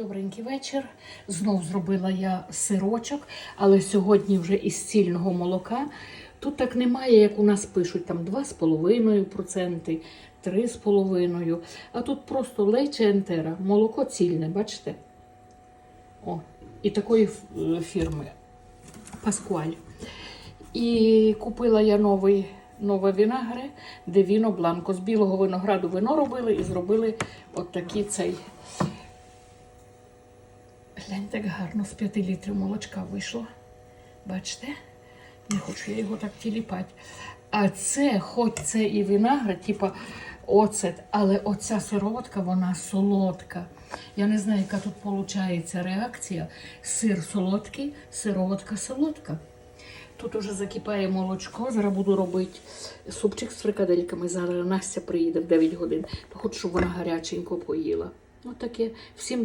Добренький вечір. Знов зробила я сирочок, але сьогодні вже із цільного молока. Тут так немає, як у нас пишуть, там 2,5%, 3,5%. А тут просто лече ентера, молоко цільне, бачите? О, і такої фірми Паскуаль. І купила я новий, нове вінагре, де віно бланко. З білого винограду вино робили і зробили от такий цей. Гляньте, як гарно з 5 літрів молочка вийшло. Бачите? Не хочу я його так тіліпати. А це, хоч це і винагра, типа оцет, але оця сироватка, вона солодка. Я не знаю, яка тут виходить реакція. Сир солодкий, сироватка солодка. Тут уже закипає молочко. Зараз буду робити супчик з фрикадельками. Зараз Настя приїде в 9 годин. Хочу, щоб вона гаряченько поїла. Ось таке. Всім